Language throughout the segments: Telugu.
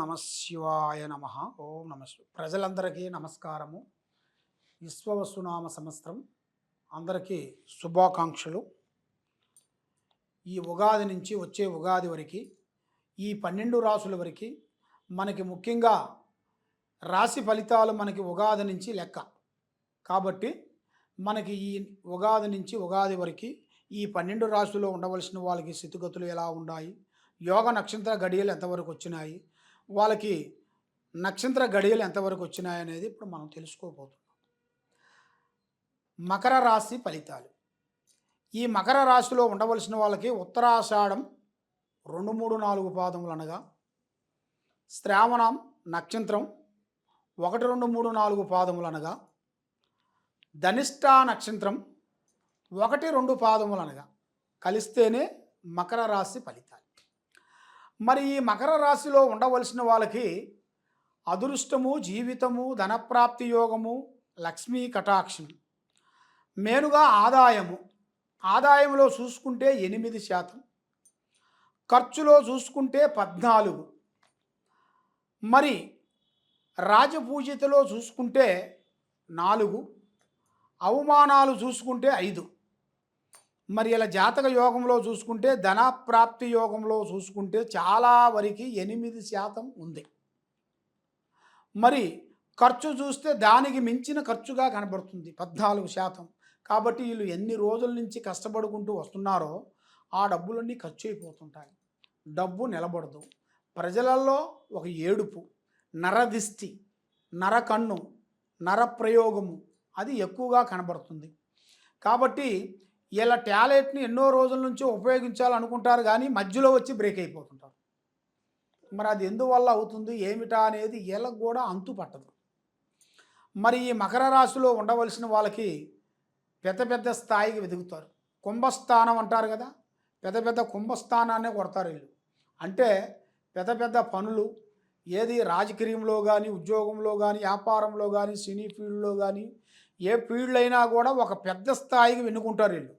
నమ శివాయ నమ. ఓం నమ ప్రజలందరికీ నమస్కారము. విశ్వవసునామ సంవత్సరం. అందరికీ శుభాకాంక్షలు. ఈ ఉగాది నుంచి వచ్చే ఉగాది వరకు ఈ పన్నెండు రాసుల వరకు మనకి ముఖ్యంగా రాశి ఫలితాలు మనకి ఉగాది నుంచి లెక్క. కాబట్టి మనకి ఈ ఉగాది నుంచి ఉగాది వరకు ఈ పన్నెండు రాశుల్లో ఉండవలసిన వాళ్ళకి స్థితిగతులు ఎలా ఉన్నాయి? యోగ నక్షత్ర గడియలు ఎంతవరకు వచ్చినాయి? వాళ్ళకి నక్షత్ర గడియలు ఎంతవరకు వచ్చినాయి అనేది ఇప్పుడు మనం తెలుసుకోబోతున్నాం. మకర రాశి ఫలితాలు. ఈ మకర రాశిలో ఉండవలసిన వాళ్ళకి ఉత్తరాషాఢం రెండు మూడు నాలుగు పాదములు అనగా శ్రావణం నక్షత్రం ఒకటి రెండు మూడు నాలుగు పాదములు అనగా ధనిష్ట నక్షత్రం ఒకటి రెండు పాదములు అనగా కలిస్తేనే మకర రాశి ఫలితాలు. మరి ఈ మకర రాశిలో ఉండవలసిన వాళ్ళకి అదృష్టము జీవితము ధనప్రాప్తి యోగము లక్ష్మీ కటాక్షం మేనుగా ఆదాయము. ఆదాయంలో చూసుకుంటే ఎనిమిది శాతం. ఖర్చులో చూసుకుంటే పద్నాలుగు. మరి రాజపూజితలో చూసుకుంటే నాలుగు. అవమానాలు చూసుకుంటే ఐదు. మరి ఇలా జాతక యోగంలో చూసుకుంటే ధనప్రాప్తి యోగంలో చూసుకుంటే చాలా వరకు ఎనిమిది శాతం ఉంది. మరి ఖర్చు చూస్తే దానికి మించిన ఖర్చుగా కనబడుతుంది పద్నాలుగు శాతం. కాబట్టి వీళ్ళు ఎన్ని రోజుల నుంచి కష్టపడుకుంటూ వస్తున్నారో ఆ డబ్బులన్నీ ఖర్చు అయిపోతుంటాయి. డబ్బు నిలబడదు. ప్రజలలో ఒక ఏడుపు నరదిష్టి నరకన్ను నరప్రయోగము అది ఎక్కువగా కనబడుతుంది. కాబట్టి ఇలా టాలెంట్ని ఎన్నో రోజుల నుంచి ఉపయోగించాలనుకుంటారు కానీ మధ్యలో వచ్చి బ్రేక్ అయిపోతుంటారు. మరి అది ఎందువల్ల అవుతుంది? ఏమిటా అనేది వీళ్ళకు కూడా అంతు పట్టదు. మరి ఈ మకర రాశిలో ఉండవలసిన వాళ్ళకి పెద్ద పెద్ద స్థాయికి వెతుకుతారు. కుంభస్థానం అంటారు కదా పెద్ద పెద్ద కుంభస్థానాన్నే కొడతారు వీళ్ళు. అంటే పెద్ద పెద్ద పనులు ఏది రాజకీయంలో కానీ ఉద్యోగంలో కానీ వ్యాపారంలో కానీ సినీ ఫీల్డ్లో కానీ ఏ ఫీల్డ్ అయినా కూడా ఒక పెద్ద స్థాయికి వెన్నుకుంటారు వీళ్ళు.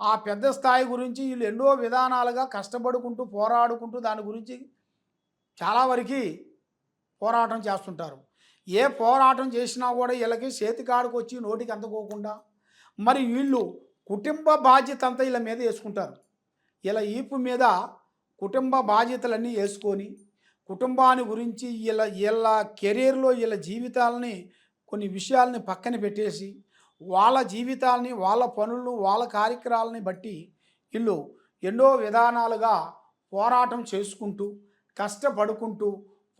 ఆ పెద్ద స్థాయి గురించి వీళ్ళు ఎన్నో విధానాలుగా కష్టపడుకుంటూ పోరాడుకుంటూ దాని గురించి చాలా వరకు పోరాటం చేస్తుంటారు. ఏ పోరాటం చేసినా కూడా వీళ్ళకి చేతికాడికి వచ్చి నోటికి అందుకోకుండా మరి వీళ్ళు కుటుంబ బాధ్యత అంతా వీళ్ళ మీద వేసుకుంటారు. ఇలా ఈపు మీద కుటుంబ బాధ్యతలన్నీ వేసుకొని కుటుంబాన్ని గురించి వీళ్ళ వీళ్ళ కెరీర్లో వీళ్ళ జీవితాలని కొన్ని విషయాలని పక్కన పెట్టేసి వాళ్ళ జీవితాలని వాళ్ళ పనులను వాళ్ళ కార్యక్రమాలని బట్టి వీళ్ళు ఎన్నో విధానాలుగా పోరాటం చేసుకుంటూ కష్టపడుకుంటూ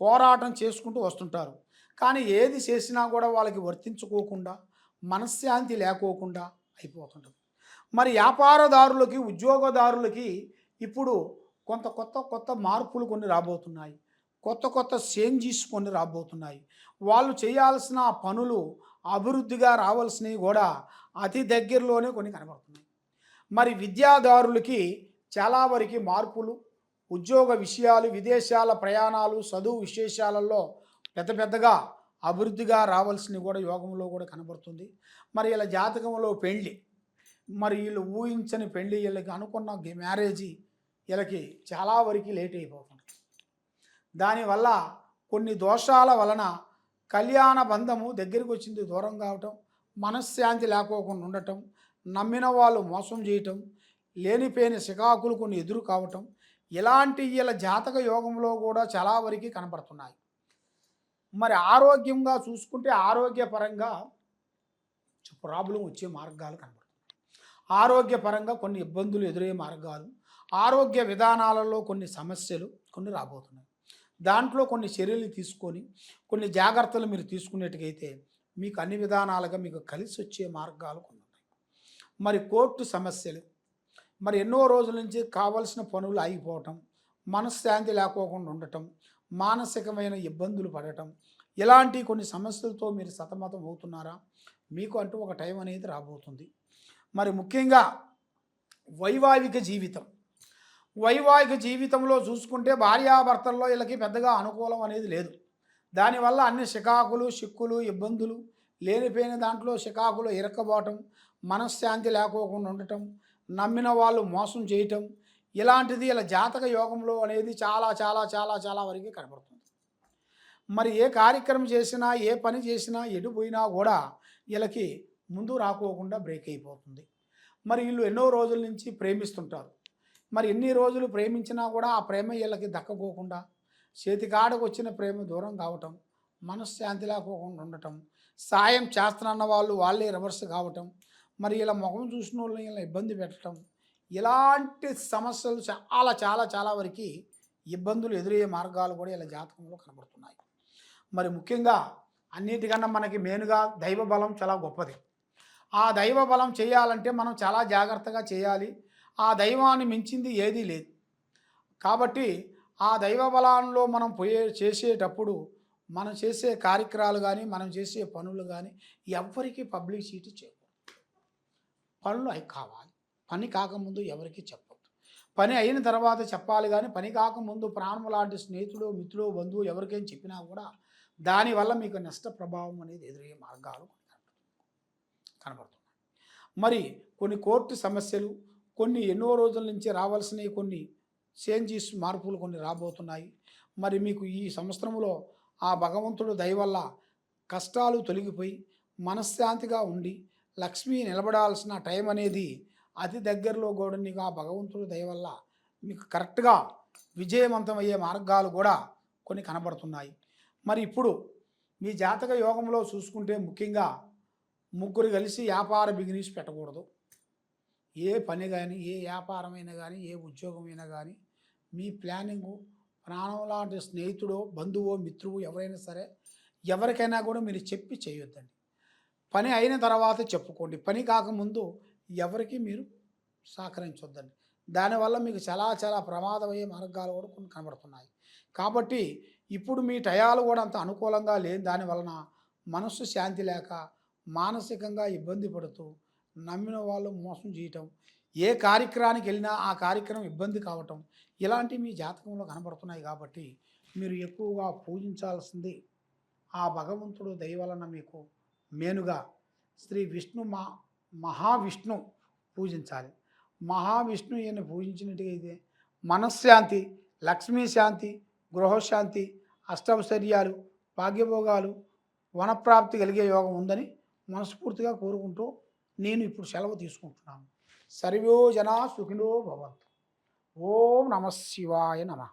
పోరాటం చేసుకుంటూ వస్తుంటారు. కానీ ఏది చేసినా కూడా వాళ్ళకి వర్తించుకోకుండా మనశ్శాంతి లేకోకుండా అయిపోతుంటుంది. మరి వ్యాపారదారులకి ఉద్యోగదారులకి ఇప్పుడు కొంత కొత్త కొత్త మార్పులు కొన్ని రాబోతున్నాయి. కొత్త కొత్త చేంజెస్ కొన్ని రాబోతున్నాయి. వాళ్ళు చేయాల్సిన పనులు అభివృద్ధిగా రావాల్సినవి కూడా అతి దగ్గరలోనే కొన్ని కనబడుతున్నాయి. మరి విద్యాదారులకి చాలా వరకు మార్పులు ఉద్యోగ విషయాలు విదేశాల ప్రయాణాలు చదువు విశేషాలలో పెద్ద పెద్దగా అభివృద్ధిగా రావాల్సినవి కూడా యోగంలో కూడా కనబడుతుంది. మరి ఇలా జాతకంలో పెళ్ళి మరి వీళ్ళు ఊహించని పెళ్ళి వీళ్ళకి అనుకున్న మ్యారేజీ వీళ్ళకి చాలా వరకు లేట్ అయిపోతుంది. దానివల్ల కొన్ని దోషాల వలన కళ్యాణ బంధము దగ్గరికి వచ్చింది దూరం కావటం మనశ్శాంతి లేకోకుండా ఉండటం నమ్మిన వాళ్ళు మోసం చేయటం లేనిపోయిన శికాకులు కొన్ని ఎదురు కావటం ఇలాంటి వీళ్ళ జాతక యోగంలో కూడా చాలా వరకు కనపడుతున్నాయి. మరి ఆరోగ్యంగా చూసుకుంటే ఆరోగ్యపరంగా ప్రాబ్లం వచ్చే మార్గాలు కనబడుతున్నాయి ఆరోగ్యపరంగా కొన్ని ఇబ్బందులు ఎదురయ్యే మార్గాలు ఆరోగ్య విధానాలలో కొన్ని సమస్యలు కొన్ని రాబోతున్నాయి. దాంట్లో కొన్ని చర్యలు తీసుకొని కొన్ని జాగ్రత్తలు మీరు తీసుకునేట్టుకైతే మీకు అన్ని విధానాలుగా మీకు కలిసి వచ్చే మార్గాలు కొన్ని ఉన్నాయి. మరి కోర్టు సమస్యలు మరి ఎన్నో రోజుల నుంచి కావలసిన పనులు ఆగిపోవటం మనశ్శాంతి లేకోకుండా ఉండటం మానసికమైన ఇబ్బందులు పడటం ఇలాంటి కొన్ని సమస్యలతో మీరు సతమతం అవుతున్నారా? మీకు అంటూ ఒక టైం అనేది రాబోతుంది. మరి ముఖ్యంగా వైవాహిక జీవితం వైవాహిక జీవితంలో చూసుకుంటే భార్యాభర్తల్లో వీళ్ళకి పెద్దగా అనుకూలం అనేది లేదు. దానివల్ల అన్ని చికాకులు చిక్కులు ఇబ్బందులు లేనిపోయిన దాంట్లో చికాకులు ఇరక్కబోవటం మనశ్శాంతి లేకోకుండా ఉండటం నమ్మిన వాళ్ళు మోసం చేయటం ఇలాంటిది ఇలా జాతక యోగంలో అనేది చాలా చాలా చాలా చాలా వరకు కనబడుతుంది. మరి ఏ కార్యక్రమం చేసినా ఏ పని చేసినా ఎడిపోయినా కూడా వీళ్ళకి ముందు రాకోకుండా బ్రేక్ అయిపోతుంది. మరి వీళ్ళు ఎన్నో రోజుల నుంచి ప్రేమిస్తుంటారు. మరి ఎన్ని రోజులు ప్రేమించినా కూడా ఆ ప్రేమ వీళ్ళకి దక్కకోకుండా చేతికాడకు వచ్చిన ప్రేమ దూరం కావటం మనశ్శాంతి లేకోకుండా ఉండటం సాయం చేస్తున్న వాళ్ళు వాళ్ళే రివర్స్ కావటం మరి ఇలా ముఖం చూసిన వాళ్ళని ఇలా ఇబ్బంది పెట్టడం ఇలాంటి సమస్యలు చాలా చాలా చాలా వరకు ఇబ్బందులు ఎదురయ్యే మార్గాలు కూడా ఇలా జాతకంలో కనబడుతున్నాయి. మరి ముఖ్యంగా అన్నిటికన్నా మనకి మెయిన్గా దైవ బలం చాలా గొప్పది. ఆ దైవ బలం చేయాలంటే మనం చాలా జాగ్రత్తగా చేయాలి. ఆ దైవాన్ని మించింది ఏదీ లేదు. కాబట్టి ఆ దైవ బలంలో మనం పోయే చేసేటప్పుడు మనం చేసే కార్యక్రమాలు కానీ మనం చేసే పనులు కానీ ఎవరికి పబ్లిసిటీ చేయకూడదు పనులు అవి కావాలి. పని కాకముందు ఎవరికి చెప్పొద్దు. పని అయిన తర్వాత చెప్పాలి కానీ పని కాకముందు ప్రాణం లాంటి స్నేహితుడు మిత్రుడు బంధువు ఎవరికైనా చెప్పినా కూడా దానివల్ల మీకు నష్ట ప్రభావం అనేది ఎదురయ్యే మార్గాలు కనబడుతున్నాయి. మరి కొన్ని కోర్టు సమస్యలు కొన్ని ఎన్నో రోజుల నుంచి రావాల్సినవి కొన్ని చేంజెస్ మార్పులు కొన్ని రాబోతున్నాయి. మరి మీకు ఈ సంవత్సరంలో ఆ భగవంతుడు దయ వల్ల కష్టాలు తొలగిపోయి మనశ్శాంతిగా ఉండి లక్ష్మి నిలబడాల్సిన టైం అనేది అతి దగ్గరలో కూడా నీకు ఆ భగవంతుడు దయ వల్ల మీకు కరెక్ట్గా విజయవంతమయ్యే మార్గాలు కూడా కొన్ని కనబడుతున్నాయి. మరి ఇప్పుడు మీ జాతక యోగంలో చూసుకుంటే ముఖ్యంగా ముగ్గురు కలిసి వ్యాపార బిగినీస్ పెట్టకూడదు. ఏ పని కానీ ఏ వ్యాపారమైనా కానీ ఏ ఉద్యోగమైనా కానీ మీ ప్లానింగు ప్రాణం లాంటి స్నేహితుడో బంధువో మిత్రువు ఎవరైనా సరే ఎవరికైనా కూడా మీరు చెప్పి చేయొద్దండి. పని అయిన తర్వాత చెప్పుకోండి. పని కాకముందు ఎవరికి మీరు సహకరించొద్దండి. దానివల్ల మీకు చాలా చాలా ప్రమాదమయ్యే మార్గాలు కూడా కొన్ని కనబడుతున్నాయి. కాబట్టి ఇప్పుడు మీ టయాలు కూడా అంత అనుకూలంగా లేని దాని వలన మనస్సు శాంతి లేక మానసికంగా ఇబ్బంది పడుతూ నమ్మిన వాళ్ళు మోసం చేయటం ఏ కార్యక్రమానికి వెళ్ళినా ఆ కార్యక్రమం ఇబ్బంది కావటం ఇలాంటివి మీ జాతకంలో కనబడుతున్నాయి కాబట్టి మీరు ఎక్కువగా పూజించాల్సింది ఆ భగవంతుడు దయవలన మీకు మేనుగా శ్రీ విష్ణు మా మహావిష్ణు పూజించాలి. మహావిష్ణు ఈయన పూజించినట్టయితే మనశ్శాంతి లక్ష్మీ శాంతి గృహశాంతి అష్టైశ్వర్యాలు భాగ్యభోగాలు వనప్రాప్తి కలిగే యోగం ఉందని మనస్ఫూర్తిగా కోరుకుంటూ నేను ఇప్పుడు సెలవు తీసుకుంటున్నాను. సర్వో జనా సుఖినో భవంతు. ఓం నమ శివాయ నమ.